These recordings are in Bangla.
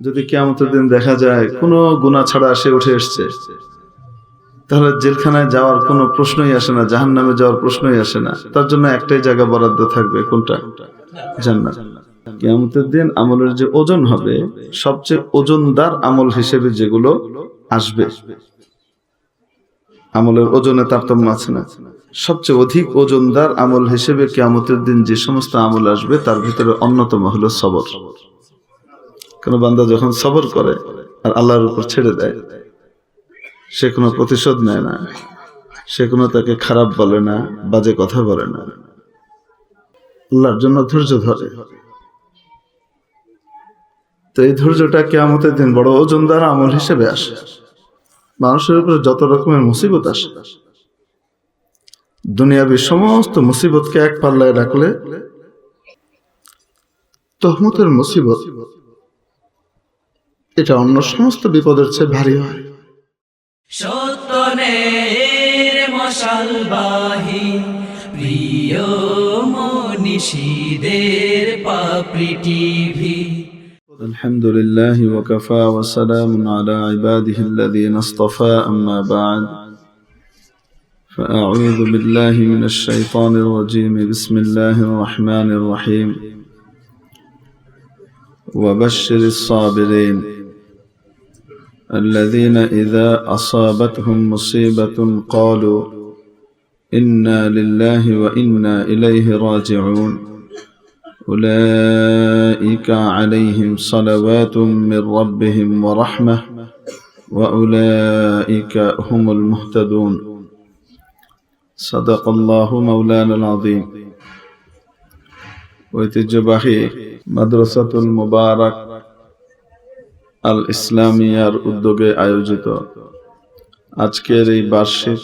যদি কেয়ামতের দিন দেখা যায় কোনো গুণা ছাড়া সে উঠে এসছে, তাহলে জেলখানায় যাওয়ার কোনো প্রশ্নই আসে না জাহান নামে যাওয়ার প্রশ্নই আসে না। তার জন্য একটাই জায়গা বরাদ্দ থাকবে, কোনটা? জান্নাত। কেয়ামতের দিন আমলের যে ওজন হবে, সবচেয়ে ওজনদার আমল হিসেবে যেগুলো আসবে, আমলের ওজনে তারতম্য আছে না। সবচেয়ে অধিক ওজনদার আমল হিসেবে কেয়ামতের দিন যে সমস্ত আমল আসবে, তার ভিতরে অন্যতম হলো সবর। কোন বান্দা যখন সবর করে আর আল্লাহর উপর ছেড়ে দেয়, সে কোনো প্রতিশোধ নেয় না। সে কোনো তাকে খারাপ বলে না, বাজে কথা বলে না। আল্লাহর জন্য ধৈর্য ধরে। তো এই ধৈর্যটা কেয়ামতের দিন বড় ওজনদার আমল হিসেবে আসে। মানুষের উপরে যত রকমের মুসিবত আসে, দুনিয়াবি সমস্ত মুসিবতকে এক পাল্লায় রাখলে তহমতের মুসিবত এটা অন্য সমস্ত বিপদের চেয়ে ভারী হয় সত্যনের মশালবাহী প্রিয় মনীষীদের পাপড়ি টিভি الحمد لله وكفى وسلام على عباده الذين اصطفى أما بعد فأعوذ بالله من الشيطان الرجيم بسم الله الرحمن الرحيم وبشر الصابرين الذين إذا أصابتهم مصيبة قالوا إنا لله وإنا إليه راجعون أولئك عليهم صلوات من ربهم ورحمة وأولئك هم المهتدون صدق الله مولانا العظيم ঐতিহ্যবাহী মাদ্রাসাতুল মুবারক আল ইসলামিয়ার উদ্যোগে আয়োজিত। আজকের এই বার্ষিক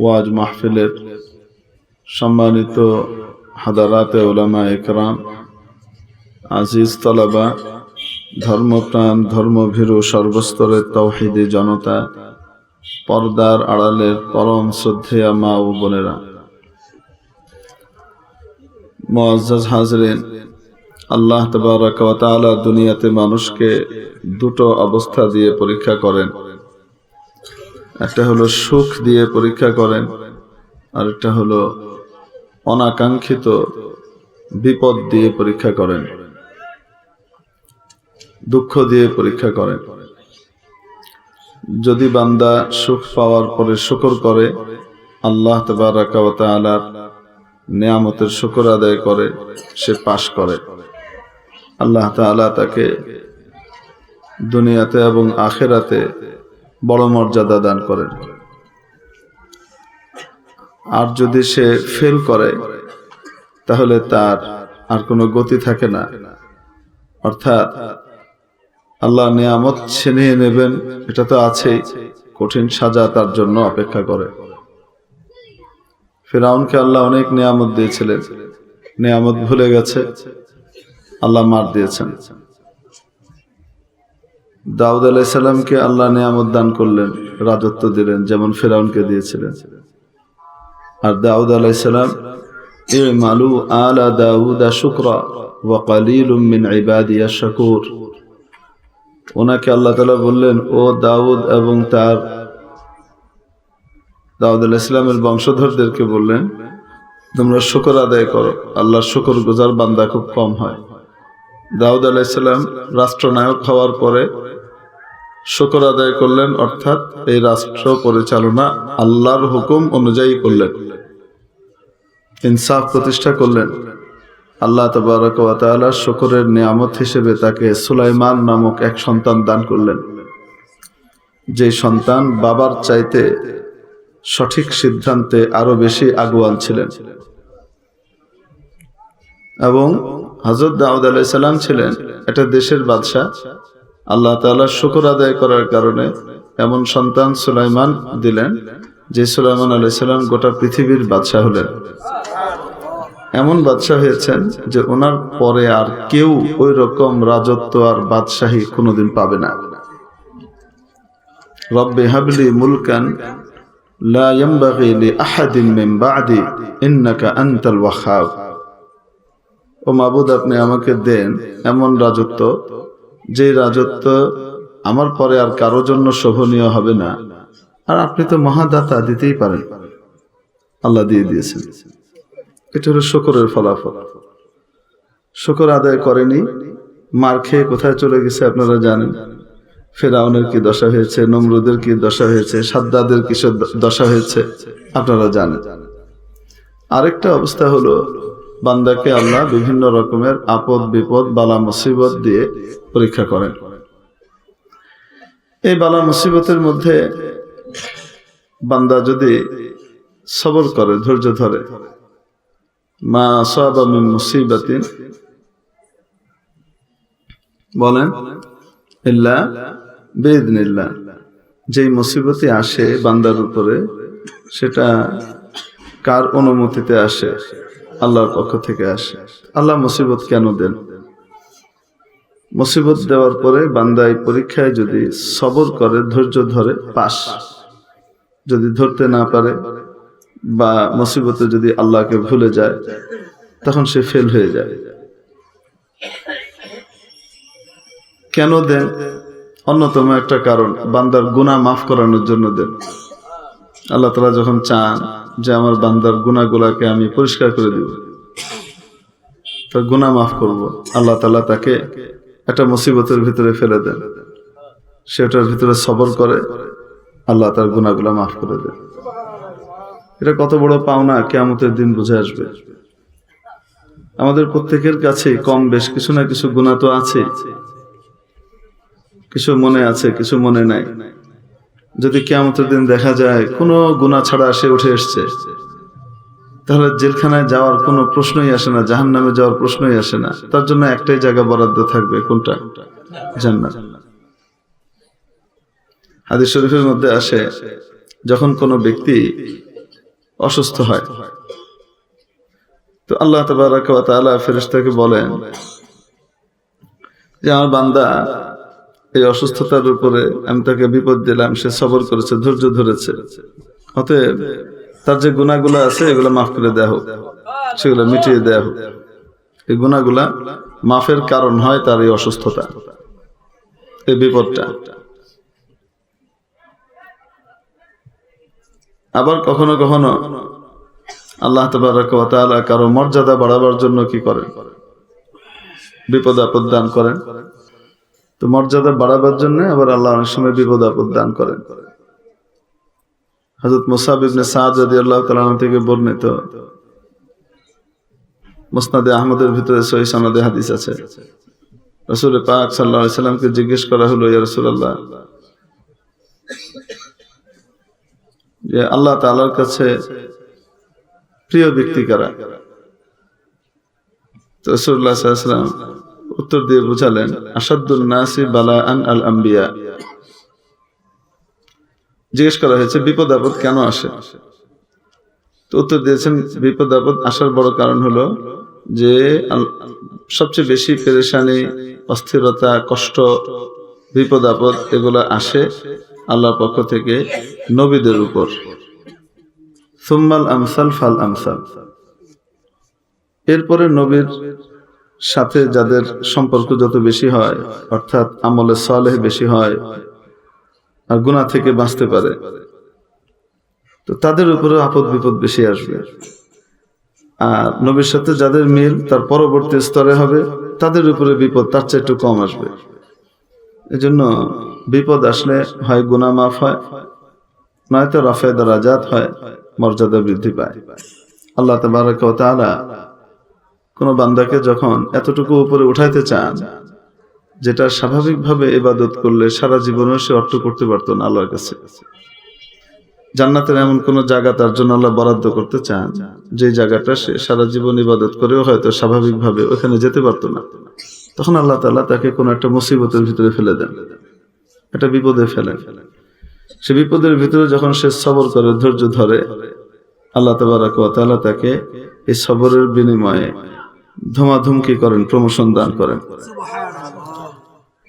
ওয়াজ মাহফিলের সম্মানিত হাদারাতে ওলামা একরাম, আজিজ তলাবা, ধর্মপ্রাণ, ধর্মভীরু, সর্বস্তরের তৌহিদি জনতা, পর্দার আড়ালের পরম শ্রদ্ধেয়া মা ও বোনেরা। মুআজ্জাজ হাজরিন আল্লাহ তাবারাক ওয়া তাআলা দুনিয়াতে মানুষকে দুটো অবস্থা দিয়ে পরীক্ষা করেন। একটা হলো সুখ দিয়ে পরীক্ষা করেন আর একটা হলো অনাকাঙ্ক্ষিত বিপদ দিয়ে পরীক্ষা করেন, দুঃখ দিয়ে পরীক্ষা করেন। যদি বান্দা সুখ পাওয়ার পরে শুকর করে, আল্লাহ তাআলার নিয়ামতের শুকর আদায় করে, সে পাশ করে। আল্লাহ তাআলা তাকে দুনিয়াতে এবং আখেরাতে বড় মর্যাদা দান করেন। আর যদি সে ফেল করে, তাহলে তার আর কোনো গতি থাকে না। অর্থাৎ আল্লাহ নিয়ামত ছিনিয়ে নেবেন, এটা তো আছেই, কঠিন সাজা তার জন্য অপেক্ষা করে। ফেরাউনকে আল্লাহ অনেক নিয়ামত দিয়েছিলেন। নিয়ামত ভুলে গেছে। আল্লাহ মার দিয়েছেন। দাউদ আলাইসাল্লামকে আল্লাহ নিয়ামত দান করলেন, রাজত্ব দিলেন, যেমন ফেরাউনকে দিয়েছিলেন। আর দাউদ আলাইসাল্লাম মালু আলা দাউদা শুক্রা ওয়া কালিলুম ইবাদিয়া শাকুর। ওনাকে আল্লাহ তাআলা বললেন, ও দাউদ এবং তার দাউদ আলাহ ইসলামের বংশধরদেরকে বললেন, তোমরা শুকর আদায় করো, আল্লাহর শুকর গুজার বান্দা খুব কম হয়। দাউদ আলাইসাল্লাম রাষ্ট্রনায়ক হওয়ার পরে শুকর আদায় করলেন, অর্থাৎ এই রাষ্ট্র পরিচালনা আল্লাহর হুকুম অনুযায়ী করলেন। ইনসাফ প্রতিষ্ঠা করলেন। আল্লাহ তবারক ওয়া তাআলা শুকরের নিয়ামত হিসেবে তাকে সুলাইমান নামক এক সন্তান দান করলেন। যে সন্তান বাবার চাইতে সঠিক সিদ্ধান্তে আরও বেশি আগুয়ান ছিলেন। এবং হজরত দাউদ আলাইসাল্লাম ছিলেন এটা দেশের বাদশাহ। আল্লাহ তাআলা শুকর আদায় করার কারণে এমন সন্তান সুলাইমান দিলেন, যে সুলাইমান আলাইসাল্লাম গোটা পৃথিবীর বাদশাহ হলেন। এমন বাদশাহ হয়েছেন যে ওনার পরে আর কেউ ওই রকম রাজত্ব আর বাদশাহী কোনোদিন পাবে না। রব্বে হাবলি মুলকান লা লি আহাদিন মিন বা'দি, ইন্নাকা আনতাল ওয়াহ্হাব ও মাবুদ, আপনি আমাকে দেন এমন রাজত্ব যে রাজত্ব আমার পরে আর কারও জন্য শোভনীয় হবে না। আর আপনি তো মহাদাতা, দিতেই পারেন। আল্লাহ দিয়ে দিয়েছেন। এটা হলো শকরের ফলাফল। শকর আদায় করেনি। মার খেয়ে কোথায় চলে গেছে আপনারা জানেন? ফেরাউনের কি দশা হয়েছে? নমরুদের কি দশা হয়েছে? সাদ্দাদের কিসের দশা হয়েছে? আপনারা জানেন। আরেকটা অবস্থা হলো বান্দাকে আল্লাহ বিভিন্ন রকমের আপদ, বিপদ, বালা, মুসিবত দিয়ে পরীক্ষা করেন। এই বালা, মুসিবতের মধ্যে বান্দা যদি সবর করে, ধৈর্য ধরে, মা আসাবা মিন মুসিবাতিন, বলেন, ইল্লা বেদনিল্লাহ যেই মুসিবতই আসে বান্দার উপরে, সেটা কার অনুমতিতে আসে? আল্লাহর পক্ষ থেকে আসে। আল্লাহ মুসিবত কেন দেন? মুসিবত দেওয়ার পরে বান্দা এই পরীক্ষায় যদি সবর করে, ধৈর্য ধরে পাশ যদি ধরতে না পারে বা মুসিবতে যদি আল্লাহকে ভুলে যায়, তখন সে ফেল হয়ে যায়। কেন দেন? অন্যতম একটা কারণ, বান্দার গুনাহ মাফ করানোর জন্য দেন। আল্লাহ তালা যখন চান যে আমার বান্দার গুনাহগুলাকে আমি পরিষ্কার করে দিব। তার গুনাহ মাফ করব। আল্লাহ তালা তাকে একটা মুসিবতের ভিতরে ফেলে দেন। সেটার ভিতরে সবর করে। আল্লাহ তার গুণাগুলা মাফ করে দেন। এটা কত বড় পাওনা, কেয়ামতের দিন বুঝে আসবে। আমাদের প্রত্যেকের কাছে কম বেশ কিছু না কিছু গুণা তো আছে। কিছু মনে আছে, কিছু মনে নাই। যদি কেয়ামতের দিন দেখা যায় কোনো গুণা ছাড়া সে উঠে এসছে, তাহলে জেলখানায় যাওয়ার কোনো প্রশ্নই আসে না জাহান নামে যাওয়ার প্রশ্নই আসে না। তার জন্য একটাই জায়গা বরাদ্দ থাকবে, কোনটা? জান্নাত। হাদিস শরীফের মধ্যে আসে, যখন কোনো ব্যক্তি অসুস্থ হয়, তো আল্লাহ তাআলা ফেরেশতাকে বলেন, যে আমার বান্দা এই অসুস্থতার উপরে আমি তাকে বিপদ দিলাম, সে সবর করেছে, ধৈর্য ধরেছে। অতএব তার যে গুণাগুলো আছে, এগুলো মাফ করে দেয়া হোক, সেগুলো মিটিয়ে দেয়া হোক। এই গুণাগুলা মাফের কারণ হয় তার এই অসুস্থতা, এই বিপদটা। আবার কখনো কখনো আল্লাহ তাআলা কারও মর্যাদা বাড়াবার জন্য কি করেন? বিপদ আপদ দান করেন। তো মর্যাদা বাড়াবার জন্য আবার আল্লাহ অনেক সময় বিপদ আপদ দান করেন। হযরত মুসাব ইবনে সাদ রাদিয়াল্লাহু তাআলা আনহু থেকে বর্ণিত মুসনাদে আহমদের ভিতরে সহি সনদে হাদিস আছে। রাসূল পাক সাল্লাল্লাহু সাল্লামকে জিজ্ঞেস করা হলো, ইয়া রাসূলুল্লাহ, যে আল্লাহ তাআলার কাছে প্রিয় ব্যক্তি কারা? তো সাল্লাল্লাহু সাল্লাম উত্তর দিয়ে বুঝালেন আসাদুল নাসি বালাআন আল আম্বিয়া জিজ্ঞেস করা হয়েছে, বিপদ আপদ কেন আসে? তো উত্তর দিয়েছেন, বিপদ আপদ আসার বড় কারণ হলো যে সবচেয়ে বেশি পেরেশানি, অস্থিরতা, কষ্ট, বিপদ আপদ এগুলো আসে আল্লাহর পক্ষ থেকে নবীদের উপর। সুম্মাল আমসাল ফাল আমসাল। এরপরে নবীর সাথে যাদের সম্পর্ক যত বেশি হয়, অর্থাৎ আমলে সালেহ বেশি হয়, আর গুণা থেকে বাঁচতে পারে, তো তাদের উপরে আপদ বিপদ বেশি আসবে। আর নবীর সাথে যাদের মিল, তার পরবর্তী স্তরে হবে, তাদের উপরে বিপদ তার চেয়ে একটু কম আসবে। এজন্য বিপদ আসলে হয় গুণা মাফ হয়, নয়তো রাফে দারাজাত হয়, মর্যাদা বৃদ্ধি পায়। আল্লাহ তাবারাক তাআলা কোন বান্দাকে যখন এতটুকু উপরে উঠাইতে চান, যেটা স্বাভাবিকভাবে ইবাদত করলে সারা জীবনেও সে অর্থ করতে পারতো না আল্লাহর কাছে। জান্নাতের এমন কোন জায়গা তার জন্য আল্লাহ বরাদ্দ করতে চান যে জায়গাটা সে সারা জীবন ইবাদত করেও হয়তো স্বাভাবিকভাবে ওখানে যেতে পারতো না। তখন আল্লাহ তালা তাকে কোনো একটা মুসিবতের ভিতরে ফেলে দেন। একটা বিপদে ফেলে। সে বিপদের ভিতরে যখন সে সবর করে, ধৈর্য ধরে, আল্লাহ তাআলা তাকে এই সবরের বিনিময়ে ধমাধুমকি করেন, প্রমোশন দান করেন।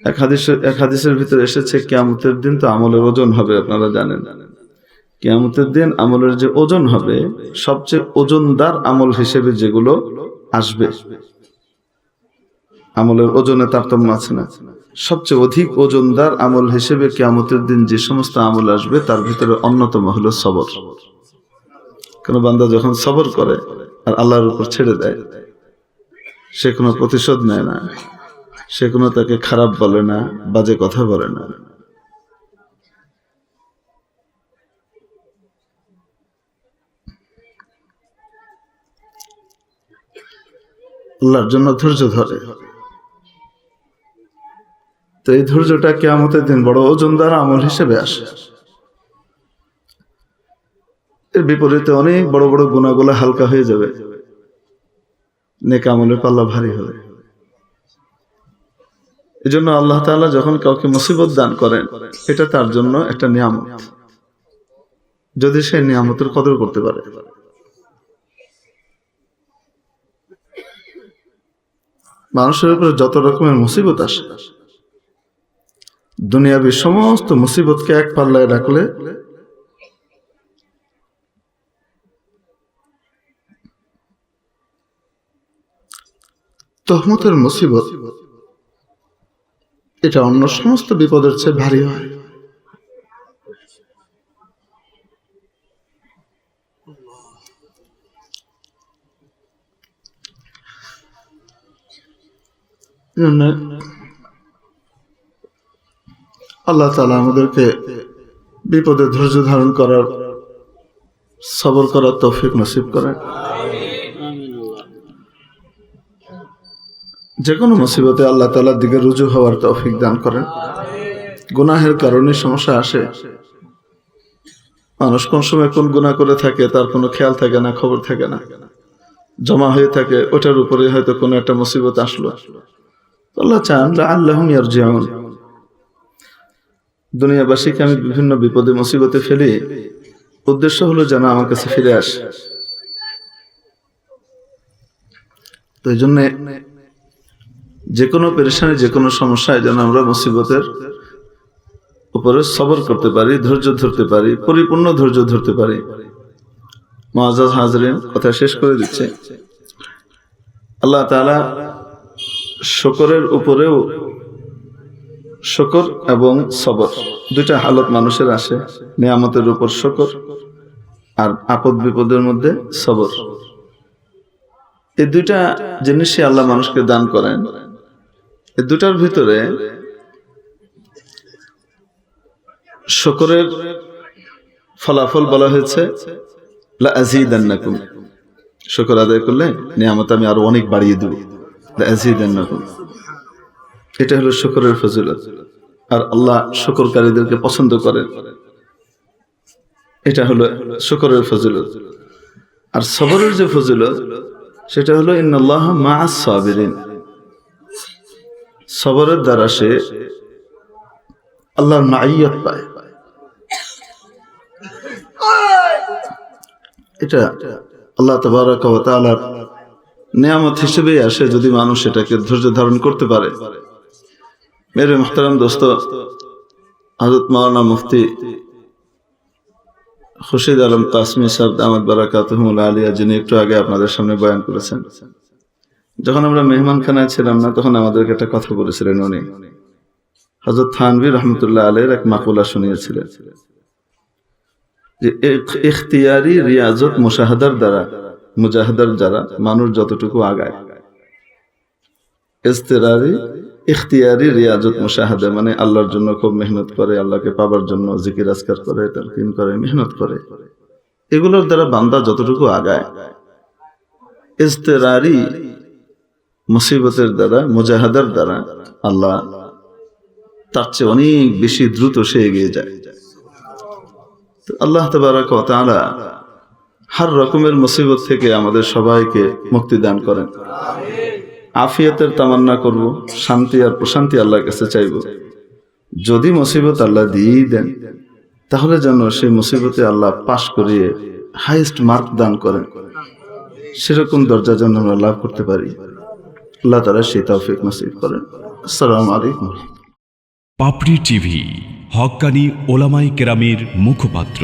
এক হাদিসের ভিতরে এসেছে, কিয়ামতের দিন তো আমলের ওজন হবে, আপনারা জানেন। কেয়ামতের দিন আমলের যে ওজন হবে, সবচেয়ে ওজনদার আমল হিসেবে যেগুলো আসবে, আমলের ওজনে তারতম্য আছে না। সবচেয়ে অধিক ওজনদার আমল হিসেবে কেয়ামতের দিন যে সমস্ত আমল আসবে, তার ভিতরে অন্যতম হলো সবর। কোন বান্দা যখন সবর করে, আর আল্লাহর উপর ছেড়ে দেয় সে কোনো প্রতিশোধ নেয় না। সে কোনো তাকে খারাপ বলে না, বাজে কথা বলে না। আল্লাহর জন্য ধৈর্য ধরে। তো এই ধৈর্যটা কেয়ামতের দিন বড় ওজনদার আমল হিসেবে আসে। এর বিপরীতে অনেক বড় বড় গুণাগুলো হালকা হয়ে যাবে। নেক আমলের পাল্লা ভারী হবে। এই জন্য আল্লাহ তাআলা যখন কাউকে মুসিবত দান করেন, এটা তার জন্য একটা নিয়ামত। যদি সে নিয়ামতের কদর করতে পারে। মানুষের উপরে যত রকমের মুসিবত আসে দুনিয়াবি সমস্ত মুসিবতকে এক পাল্লায় রাখলে তহমতের মুসিবত, এটা অন্য সমস্ত বিপদের চেয়ে ভারী হয়। আল্লাহ তালা আমাদেরকে বিপদে ধৈর্য ধারণ করার, সবর করার তৌফিক নসিব করেন। যে কোনো মুসিবতে আল্লাহ তালার দিকে রুজু হওয়ার তৌফিক দান করেন। গুনাহের কারণে সমস্যা আসে। মানুষ কোন সময় কোন গুনাহ করে থাকে, তার কোনো খেয়াল থাকে না, খবর থাকে না। জমা হয়ে থাকে, ওটার উপরে হয়তো কোনো একটা মুসিবত আসলো। আল্লাহ চান আল্লাহ দুনিয়াবাসীকে আমি বিভিন্ন বিপদে, মুসিবতে ফেলি। উদ্দেশ্য হলো যেন আমার কাছে ফিরে আসে। তো এই জন্যে যে কোনো পেরেশানি যে কোনো সমস্যায় যেন আমরা মুসিবতের উপরে সবর করতে পারি, ধৈর্য ধরতে পারি, পরিপূর্ণ ধৈর্য ধরতে পারি। মহাজ হাজরিন, কথা শেষ করে দিচ্ছে। আল্লাহ তাআলা শকরের উপরেও শকর এবং সবর, দুইটা হালত মানুষের আসে, নিয়ামতের উপর শকর আর আপদ বিপদের মধ্যে সবর। এই দুইটা জিনিসই আল্লাহ মানুষকে দান করেন। দুটার ভিতরে শকরের ফলাফল বলা হয়েছে শকর আদায় করলে নিয়ামত আমি আরও অনেক বাড়িয়ে দেব। এটা হলো শকরের ফজিলত। আর আল্লাহ শকরকারীদেরকে পছন্দ করেন এটা হলো শকরের ফজিলত। আর সবরের যে ফজিলত, সেটা হলো, ইন্নাল্লাহ মা'আস সাবিরিন। সবরের দ্বারা সে আল্লাহর মাইয়াত পায়। এটা আল্লাহ তবারক ওয়া তাআলার নিয়ামত হিসেবেই আসে যদি মানুষ এটাকে ধৈর্য ধারণ করতে পারে। মেরে মোহতারাম দোস্ত হজরত মাওলানা মুফতি খুশিদ আলম কাসমি সাহেব আহমদ বারাকাতহমুল আলিয়া যিনি একটু আগে আপনাদের সামনে বয়ান করেছেন। যখন আমরা মেহমানখানায় ছিলাম না, তখন আমাদেরকে একটা কথা বলেছিলেন উনি। হজরত থানভীর রহমতুল্লাহ আলের এক মাকুলা শুনিয়েছিলেন যে ইখতিয়ারি রিয়াজত মুশাহাদার দ্বারা, মুজাহাদার দ্বারা মানুষ যতটুকু আগায়। ইস্তেরারি ইখতিয়ারি রিয়াজত মুশাহাদা মানে আল্লাহর জন্য খুব মেহনত করে, আল্লাহকে পাবার জন্য জিকির, আজকার করে তালকিন করে, মেহনত করে। এগুলোর দ্বারা বান্দা যতটুকু আগায়। ইস্তেরারি মুসিবতের দ্বারা, মুজাহাদার দ্বারা আল্লাহ তার চেয়ে অনেক বেশি দ্রুত সে এগিয়ে যায়। আল্লাহ তবারক তাআলা হর রকমের মুসিবত থেকে আমাদের সবাইকে মুক্তি দান করেন। আফিয়তের তামান্না করব, শান্তি আর প্রশান্তি আল্লাহর কাছে চাইব। যদি মুসিবত আল্লাহ দিয়েই দেন, তাহলে যেন সেই মুসিবতে আল্লাহ পাশ করিয়ে হাইয়েস্ট মার্ক দান করেন। সেরকম দরজা যেন আমরা লাভ করতে পারি। আল্লাহ তারা সেই তৌফিক নসিব করেন। আসসালামু আলাইকুম। পাপড়ি টিভি হক্কানি ওলামাই কেরামের মুখপাত্র।